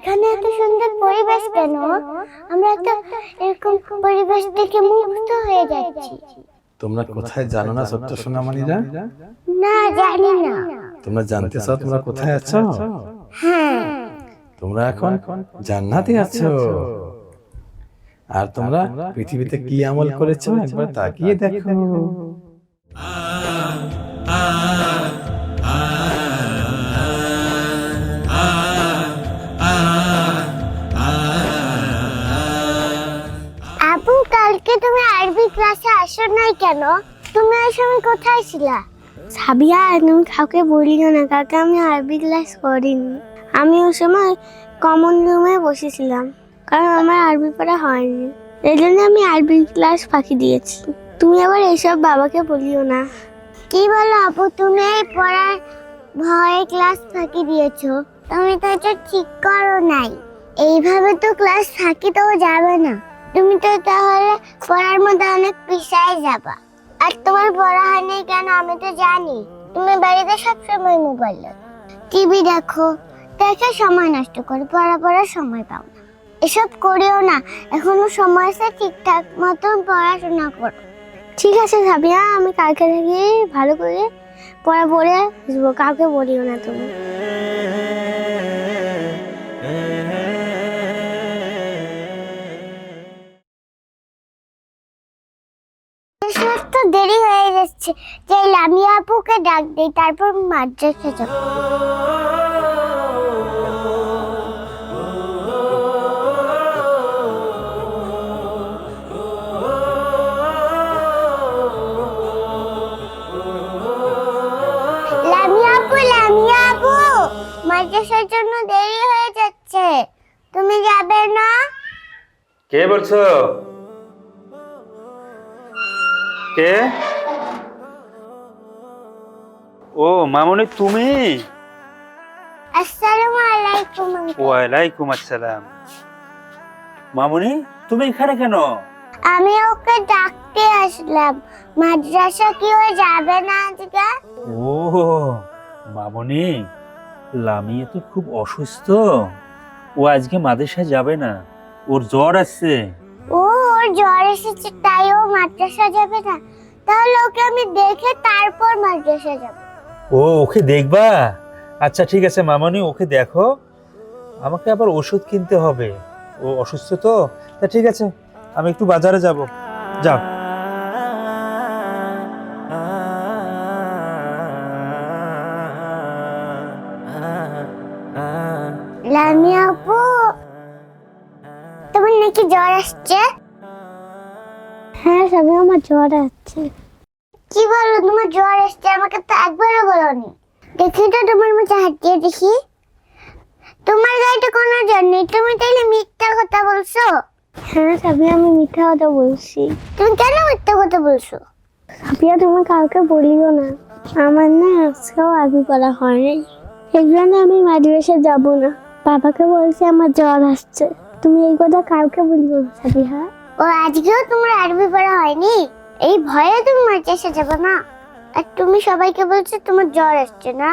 এখানে এত সুন্দর পরিবেশ কেন? আমরা তো এরকম পরিবেশ দেখে মুগ্ধ হয়ে যাচ্ছি। তোমরা কোথায় জানো না ছোট্ট সোনামণিরা? না জানি না। তোমরা জানতে চাও তোমরা কোথায় আছো? হ্যাঁ। তোমরা এখন জান্নাতে আছো। আর তোমরা পৃথিবীতে কি আমল করেছ একবার তাকিয়ে দেখো। কালকে তুমি আরবি ক্লাসে আসো নাই কেন? তুমি ওই সময় কোথায় ছিলা? সাবিয়া তুমি কাউকে বলিও না কাকে আমি আরবি ক্লাস করিনি। আমি ওই সময় কমন রুমে বসেছিলাম কারণ আমার আরবি পড়া হয়নি। এই জন্য আমি আরবি ক্লাস ফাঁকি দিয়েছি। তুমি আবার এইসব বাবাকে বলিও না। কি বলো আপু তুমি এই পড়ার ভয়ে ক্লাস ফাঁকি দিয়েছ। তুমি তো এটা ঠিক করো নাই। এইভাবে তো ক্লাস ফাঁকি তো যাবে না। তুমি তো তাহলে পড়ার মধ্যে অনেক পিছায় যাবা। আর তোমার পড়া হয়নি কেন আমি তো জানি। তুমি বাড়িতে সবসময় মোবাইল টিভি দেখো, দেখে সময় নষ্ট করে, পড়া পড়ার সময় পাও না। এসব করিও না, এখনও সময় আছে, ঠিকঠাক মতন পড়াশোনা করো। ঠিক আছে সাবিয়া, আমি কালকে থেকে ভালো করে পড়া পড়ে আসব, কাউকে বলিও না তুমি। তো দেরি হয়ে যাচ্ছে। যে লামিয়া আপুকে ডাক দেই, তারপর মাদ্রাসা যাব। মাদ্রাসার জন্য দেরি হয়ে যাচ্ছে। তুমি যাবে না? কে বলছো? কে? ও মামনি তুমি? আসসালামু আলাইকুম ওয়ালাইকুম আসসালাম। মামনি তুমি এখানে কেন? আমি ওকে ডাকতে আসলাম। মাদ্রাসা কি ও যাবে না আজকে ও মামনি লামিয়ে তো খুব অসুস্থ। ও আজকে মাদ্রাসায় যাবে না। ওর জ্বর আসছে। ও ওর জ্বর এসেছে তাই ও মাদ্রাসা যাবে না। তাহলে ওকে আমি দেখে তারপর মাদ্রাসা যাব। ও ওকে দেখবা? আচ্ছা ঠিক আছে মামনি ওকে দেখো। আমাকে আবার ওষুধ কিনতে হবে। ও অসুস্থ তো? তা ঠিক আছে আমি একটু বাজারে যাব। যাও। লামি আপু তোমার নাকি জ্বর আসছে? হ্যাঁ সবে আমার জ্বর আসছে। কি বলো তোমার জ্বর আসছে? আমাকে তো একবারও বলনি। দেখি তো তোমার মধ্যে হাঁটিয়ে দেখি। তোমার গাড়িতে কোনো জ্বর নেই? তুমি তাইলে মিথ্যা কথা বলছো? হ্যাঁ সাবিয়া আমি মিথ্যা কথা বলছি। তুমি কেন মিথ্যা কথা বলছো? সাবিয়া তুমি কাউকে বলিও না। আমার না আজকেও আগে করা হয়নি। এই জন্য আমি মাদ্রাসা যাব না। বাবাকে বলছি আমার জ্বর আসছে। তুমি এই কথা কাউকে বলিও না ও, আজকেও তোমার আরবি পড়া হয়নি? এই ভয়ে তুমি মাদ্রাসা যাবে না আর তুমি সবাইকে বলছো তোমার জ্বর আসছে না?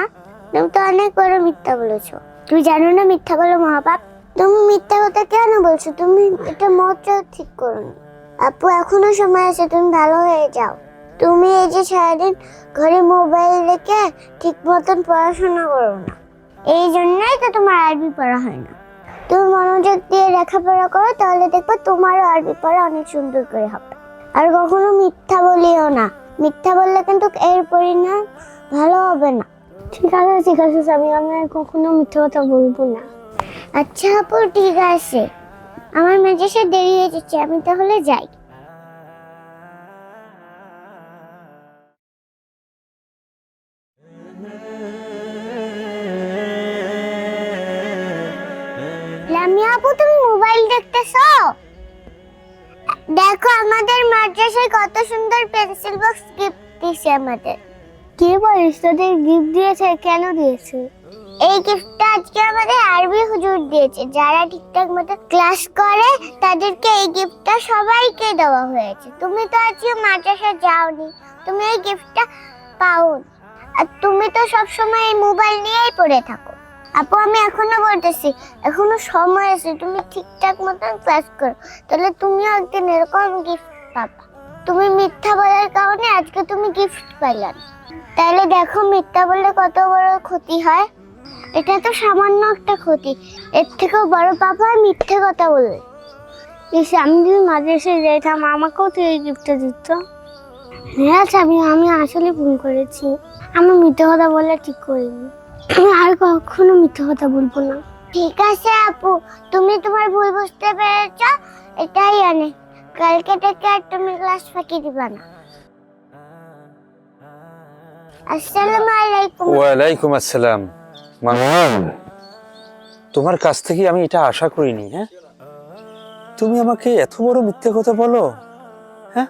তুমি তো অনেক বড় মিথ্যা বলেছ। তুমি জানো না মিথ্যা বলো মহাপাপ? তুমি মিথ্যা কথা কেন বলছো? তুমি এটা মোটেও ঠিক করোনি আপু, এখনও সময় আছে, তুমি ভালো হয়ে যাও। তুমি এই যে সারাদিন ঘরে মোবাইল রেখে ঠিক মতন পড়াশোনা করো না। এই জন্যই তো তোমার আরবি পড়া হয় না। তুমি মনোযোগ দিয়ে লেখাপড়া করো তাহলে দেখবে তোমারও আরবি পড়া অনেক সুন্দর করে হবে। আর কখনো মিথ্যা বলিও না। মিথ্যা বললে কিন্তু এর পরিণাম ভালো হবে না। ঠিক আছে ঠিক আছে আমি আমি আর কখনো মিথ্যা কথা বলব না। আচ্ছা আপু ঠিক আছে। আমার মেজেসে দেরি হয়ে যাচ্ছে আমি তাহলে যাই। দেখতেছো? দেখো আমাদের মাদ্রাসায় কত সুন্দর পেন্সিল বক্স গিফট দিয়েছে আমাদের। কি বলিস তোদের গিফট দিয়েছে? কেন দিয়েছে? এই গিফটটা আজকে আমাদের আরবি হুজুর দিয়েছে। যারা ঠিকঠাক মতো ক্লাস করে তাদেরকে এই গিফটটা সবাইকে দেওয়া হয়েছে। তুমি তো আজকে মাদ্রাসা যাওনি তুমি এই গিফটটা পাও আর তুমি তো সবসময় এই মোবাইল নিয়েই পড়ে থাকো। আপু, আমি এখনও বলতেছি, এখনও সময় আছে, তুমি ঠিকঠাক মতন ক্লাস করো। তাহলে তুমিও একদিন এরকম গিফট পাবা। তুমি মিথ্যা বলার কারণে আজকে তুমি গিফট পাইলে। তাহলে দেখো মিথ্যা বললে কত বড় ক্ষতি হয়। এটা তো সামান্য একটা ক্ষতি। এর থেকেও বড় পাপ হয় মিথ্যে কথা বললে। আমি যদি মাদ্রাসায় যেতাম আমাকেও তো এই গিফটটা দিত। হ্যাঁ আমি আমি আসলে ভুল করেছি। আমি মিথ্যে কথা বলে ঠিক করিনি। আর কখনো মিথ্যে কথা বলব না। ঠিক আছে আপু তুমি তোমার ভুল বুঝতে পেরেছ এটাই অনেক কালকে থেকে আর তুমি ক্লাস ফাঁকি দিবা না। আসসালামু আলাইকুম। ওয়ালাইকুম আসসালাম। মামুন তোমার কাছ থেকে আমি এটা আশা করিনি হ্যাঁ? তুমি আমাকে এত বড় মিথ্যে কথা বলো হ্যাঁ?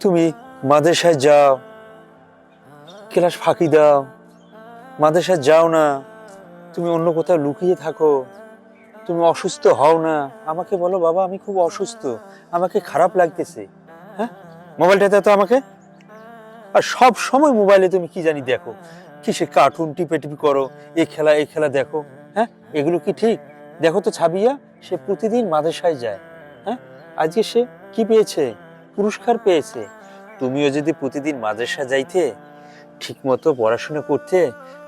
তুমি মাদ্রাসায় যাও ক্লাস ফাঁকি দাও। মাদ্রাসায় যাও না। তুমি অন্য কোথাও লুকিয়ে থাকো। তুমি অসুস্থ হও না। আমাকে বলো, বাবা, আমি খুব অসুস্থ। আমাকে খারাপ লাগতেছে। হ্যাঁ? মোবাইলটাতে তো আমাকে। আর সব সময় মোবাইলে তুমি কি জানি দেখো। কি সে কার্টুন টিপে টিপি করো। এই খেলা এই খেলা দেখো। হ্যাঁ? এগুলো কি ঠিক? দেখো তো ছাবিয়া, সে প্রতিদিন মাদ্রাসায় যায়। হ্যাঁ? আজকে সে কি পেয়েছে? পুরস্কার পেয়েছে। তুমিও যদি প্রতিদিন মাদ্রাসা যাইতে ঠিক মতো পড়াশোনা করতে,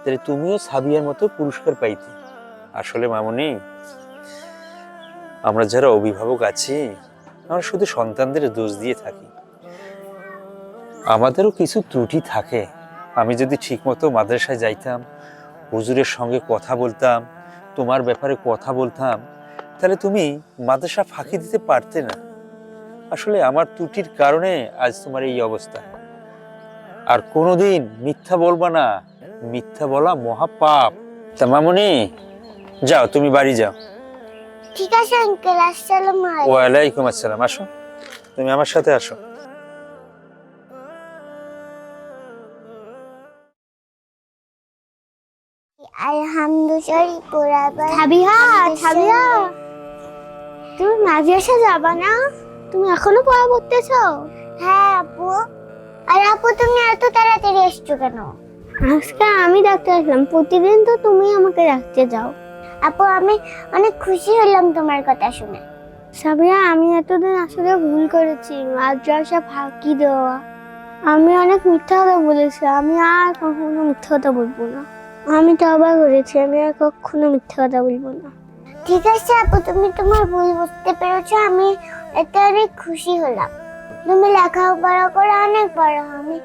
তাহলে তুমিও সাবিয়ার মতো পুরস্কার পাইতে। আসলে মামনি, আমরা যারা অভিভাবক আছি, আমরা শুধু সন্তানদের দোষ দিয়ে থাকি। আমাদেরও কিছু ত্রুটি থাকে। আমি যদি ঠিকমতো মাদ্রাসায় যাইতাম, হুজুরের সঙ্গে কথা বলতাম, তোমার ব্যাপারে কথা বলতাম, তাহলে তুমি মাদ্রাসা ফাঁকি দিতে পারতে না। আসলে আমার ত্রুটির কারণে আজ তোমার এই অবস্থা। আর কোনোদিন মিথ্যা বলবা না। মিথ্যা বলা মহাপাপ। তা মামনি যাও তুমি বাড়ি যাও। ঠিক আছে আঙ্কেল আসসালামু আলাইকুম। ওয়ালাইকুম আসসালাম আসো। তুমি আমার সাথে আসো। আলহামদুলিল্লাহ। ছাবিহা ছাবিহা। তুমি মাদ্রাসা যাবা না? তুমি এখনও পড়া পড়তেছো? হ্যাঁ আপু। আর আপু তুমি এত তাড়াতাড়ি এসছো কেন? আজকে আমি ডাকতে আসলাম প্রতিদিন তো তুমি আমাকে ডাকতে যাও। আপু আমি অনেক খুশি হলাম তোমার কথা শুনে। সাবিয়া আমি এতদিন আসলে ভুল করেছি মাদ্রাসা ফাঁকি দেওয়া। আমি অনেক মিথ্যা কথা বলেছি আমি আর কখনো মিথ্যা কথা বলব না। আমি তো আবার করেছি আমি আর কখনো মিথ্যা কথা বলব না। ঠিক আছে আপু তুমি তোমার ভুল বুঝতে পেরেছ আমি এতে অনেক খুশি হলাম। তুমি লেখাপড়া করে অনেক বড় আমি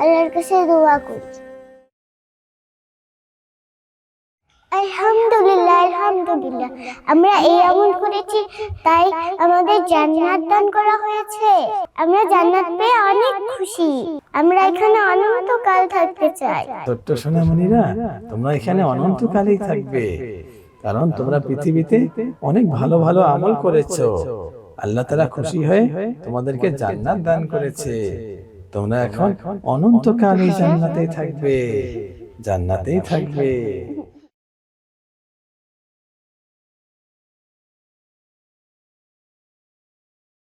আল্লাহর কাছে দোয়া করি আলহামদুলিল্লাহ আলহামদুলিল্লাহ। আমরা এই আমল করেছি, তাই আমাদের জান্নাত দান করা হয়েছে। আমরা জান্নাত পেয়ে অনেক খুশি। আমরা এখানে অনন্তকাল থাকতে চাই। ছোট্ট সোনামণিরা তোমরা এখানে অনন্তকালেই থাকবে। কারণ তোমরা পৃথিবীতে অনেক ভালো ভালো আমল করেছ। আল্লাহ তালা খুশি হয়ে তোমাদেরকে জান্নাত দান করেছে। তোমরা এখন অনন্তকাল এই জান্নাতেই থাকবে। জান্নাতেই থাকবে।